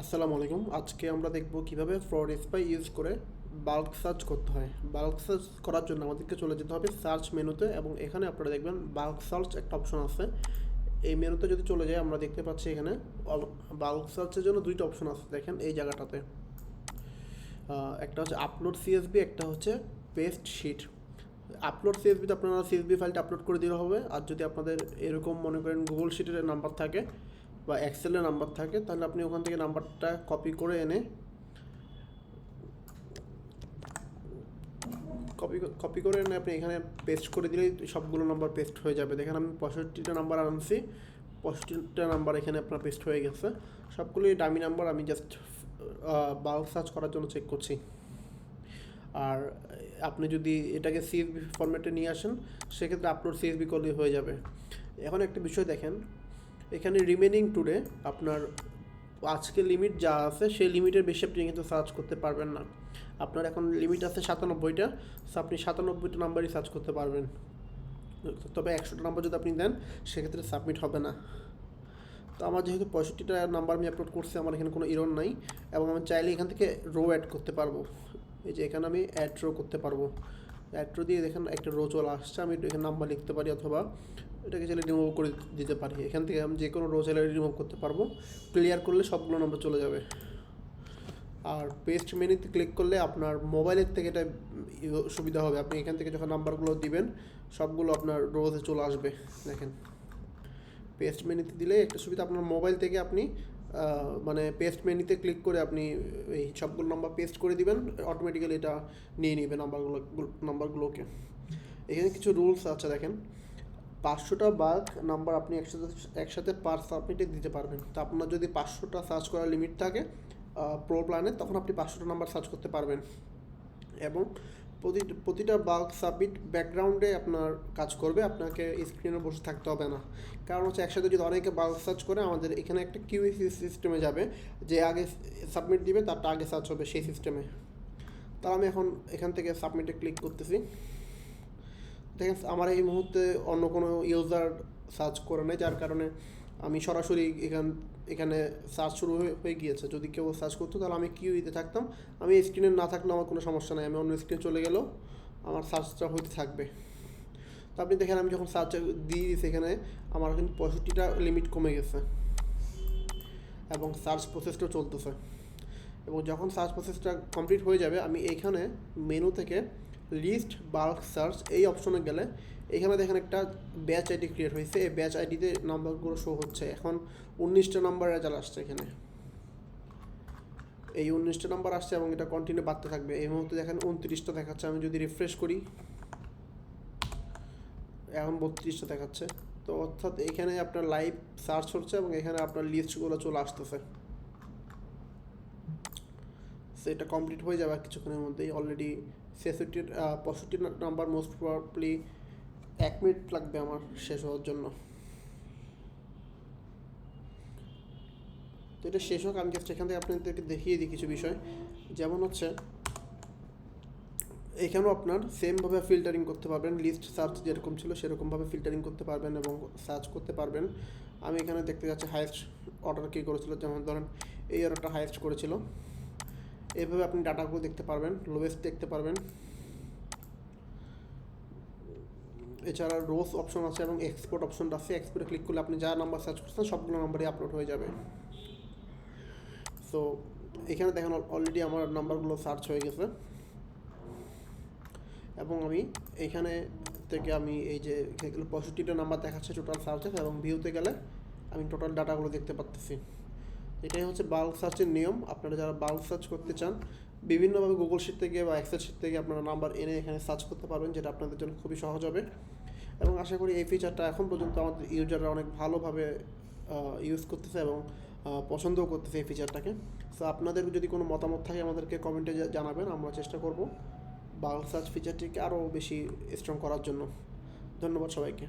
আসসালামু আলাইকুম। আজকে আমরা দেখব কীভাবে ফ্রড স্পাই ইউজ করে বাল্ক সার্চ করতে হয়। বাল্ক সার্চ করার জন্য আমাদেরকে চলে যেতে হবে সার্চ মেনুতে এবং এখানে আপনারা দেখবেন বাল্ক সার্চ একটা অপশন আছে। এই মেনুতে যদি চলে যায় আমরা দেখতে পাচ্ছি এখানে বাল্ক সার্চের জন্য দুইটা অপশন আছে। দেখেন এই জায়গাটাতে। একটা হচ্ছে আপলোড সিএসবি একটা হচ্ছে পেস্ট শিট আপলোড সিএসবিতে আপনারা সিএসবি ফাইলটা আপলোড করে দিলে হবে। আর যদি আপনাদের এরকম মনে করেন গুগল শিটের নাম্বার থাকে বা এক্সেলের নাম্বার থাকে, তাহলে আপনি ওখান থেকে নাম্বারটা কপি করে এনে কপি কপি করে এনে আপনি এখানে পেস্ট করে দিলেই সবগুলো নাম্বার পেস্ট হয়ে যাবে। দেখেন আমি পঁয়ষট্টিটা নাম্বার আনছি, পঁয়ষট্টিটা নাম্বার এখানে আপনার পেস্ট হয়ে গেছে। সবগুলোই দামি নাম্বার আমি জাস্ট বাল্ক সার্চ করার জন্য চেক করছি। আর আপনি যদি এটাকে সিএসবি ফরম্যাটে নিয়ে আসেন, সেক্ষেত্রে আপলোড সিএসবি করলেই হয়ে যাবে। এখন একটা বিষয় দেখেন এখানে রিমেনিং টুডে আপনার আজকে লিমিট যা আছে, সেই লিমিটের বেশি আপনি কিন্তু সার্চ করতে পারবেন না। আপনার এখন লিমিট আছে সাতানব্বইটা সো আপনি সাতানব্বইটা নাম্বারই সার্চ করতে পারবেন। তবে একশোটা নাম্বার যদি আপনি দেন, সেক্ষেত্রে সাবমিট হবে না। তো আমার যেহেতু পঁয়ষট্টিটা নাম্বার আমি আপলোড করছি, আমার এখানে কোনো ইরন নাই, এবং আমি চাইলে এখান থেকে রো অ্যাড করতে পারব। এই যে এখানে আমি অ্যাড রো করতে পারব। অ্যাড রো দিয়ে দেখেন একটা রো চলে আসছে, আমি এখানে নাম্বার লিখতে পারি অথবা এটাকে চাইলে রিমুভ করে দিতে পারি। এখান থেকে আমি যে কোনো রো চাইলে রিমুভ করতে পারব। ক্লিয়ার করলে সবগুলো নাম্বার চলে যাবে। আর পেস্ট মেনুতে ক্লিক করলে আপনার মোবাইলের থেকে এটা সুবিধা হবে। আপনি এখান থেকে যখন নাম্বারগুলো দিবেন, সবগুলো আপনার রোজে চলে আসবে। দেখেন। পেস্ট মেনুতে দিলে একটা সুবিধা, আপনার মোবাইল থেকে আপনি মানে পেস্ট মেনুতে ক্লিক করে আপনি, এই সবগুলো নাম্বার পেস্ট করে দিবেন অটোমেটিক্যালি এটা নিয়ে নেবে নাম্বারগুলো নাম্বারগুলোকে এখানে কিছু রুলস আছে, দেখেন। পাঁচশোটা বাঘ নাম্বার আপনি একসাথে একসাথে পার সাবমিটে দিতে পারবেন। তো আপনার যদি পাঁচশোটা সার্চ করার লিমিট থাকে প্রো প্ল্যানে তখন আপনি পাঁচশোটা নাম্বার সার্চ করতে পারবেন। এবং প্রতি, প্রতিটা বাল্ক সাবমিট ব্যাকগ্রাউন্ডে আপনার কাজ করবে, আপনাকে স্ক্রিনে বসে থাকতে হবে না। কারণ হচ্ছে একসাথে যদি অনেকে বাল্ক সার্চ করে, আমাদের এখানে একটা কিউএসি সিস্টেমে যাবে, যে আগে সাবমিট দিবে, তারটা আগে সার্চ হবে সেই সিস্টেমে তা আমি এখন এখান থেকে সাবমিটে ক্লিক করতেছি। দেখেন আমার এই মুহূর্তে অন্য কোনো ইউজার সার্চ করে নেই, যার কারণে আমি সরাসরি এখান, এখানে সার্চ শুরু হয়ে গিয়েছে। যদি কেউ সার্চ করতো, তাহলে আমি কিউইতে থাকতাম। আমি স্ক্রিনে না থাকলে আমার কোনো সমস্যা নাই, আমি অন্য স্ক্রিনে চলে গেলেও আমার সার্চটা হইতে থাকবে। তো আপনি দেখেন, আমি যখন সার্চ দিয়ে দিই সেখানে আমার কিন্তু পঁয়ষট্টিটা লিমিট কমে গেছে। এবং সার্চ প্রসেসটাও চলতেছে। এবং যখন সার্চ প্রসেসটা কমপ্লিট হয়ে যাবে, আমি এইখানে মেনু থেকে লিস্ট বাল্ক সার্চ এই অপশনে গেলে এখানে দেখেন একটা ব্যাচ আইডি ক্রিয়েট হয়েছে। এই ব্যাচ আইডিতে নাম্বারগুলো শো হচ্ছে। এখন উনিশটা নাম্বার রেজাল্ট আসছে এখানে, এই উনিশটা নাম্বার আসছে এবং এটা কন্টিনিউ বাড়তে থাকবে। এই মুহূর্তে দেখেন উনত্রিশটা দেখাচ্ছে। আমি যদি রিফ্রেশ করি, এখন বত্রিশটা দেখাচ্ছে। তো অর্থাৎ এখানে আপনার লাইভ সার্চ হচ্ছে এবং এখানে আপনার লিস্টগুলো চলে আসতেছে। সেটা কমপ্লিট হয়ে যাবে কিছুক্ষণের মধ্যেই। অলরেডি ছেষট্টির পঁয়ষট্টি নাম্বার মোস্ট প্রবাবলি এক মিনিট লাগবে আমার শেষ হওয়ার জন্য। তো এটা শেষ হোক, আমি জাস্ট এখান থেকে আপনাদেরকে দেখিয়ে দিই কিছু বিষয়। যেমন হচ্ছে, এখানেও আপনার সেমভাবে ফিল্টারিং করতে পারবেন লিস্ট সার্চ যেরকম ছিল সেরকমভাবে ফিল্টারিং করতে পারবেন এবং সার্চ করতে পারবেন। আমি এখানে দেখতে যাচ্ছি হায়েস্ট অর্ডার কী করেছিল, যেমন ধরেন এই অর্ডারটা হায়েস্ট করেছিল। এইভাবে আপনি ডাটাগুলো দেখতে পারবেন লোয়েস্ট দেখতে পারবেন। এছাড়া রোজ অপশন আছে এবং এক্সপোর্ট অপশনটা আছে। এক্সপোর্টে ক্লিক করলে আপনি যা নাম্বার সার্চ করছেন সবগুলো নাম্বারই আপলোড হয়ে যাবে। সো এখানে দেখেন অলরেডি আমার নাম্বারগুলো সার্চ হয়ে গেছে। এবং আমি এইখানে থেকে আমি এই যে পঁয়ষট্টিটা নাম্বার দেখাচ্ছে টোটাল সার্চেস এবং ভিউতে গেলে আমি টোটাল ডাটাগুলো দেখতে পাচ্ছি এটাই হচ্ছে বাল্ক সার্চের নিয়ম। আপনারা যারা বাল্ক সার্চ করতে চান, বিভিন্নভাবে গুগল শিট থেকে বা এক্সেল শিট থেকে আপনারা নাম্বার এনে এখানে সার্চ করতে পারবেন, যেটা আপনাদের জন্য খুবই সহজ হবে। এবং আশা করি এই ফিচারটা এখন পর্যন্ত আমাদের ইউজাররা অনেক ভালোভাবে ইউজ করতেছে এবং পছন্দও করতেছে এই ফিচারটাকে সো আপনাদের যদি কোনো মতামত থাকে, আমাদেরকে কমেন্টে জানাবেন, আমরা চেষ্টা করব বাল্ক সার্চ ফিচারটিকে আরও বেশি স্ট্রং করার জন্য। ধন্যবাদ সবাইকে।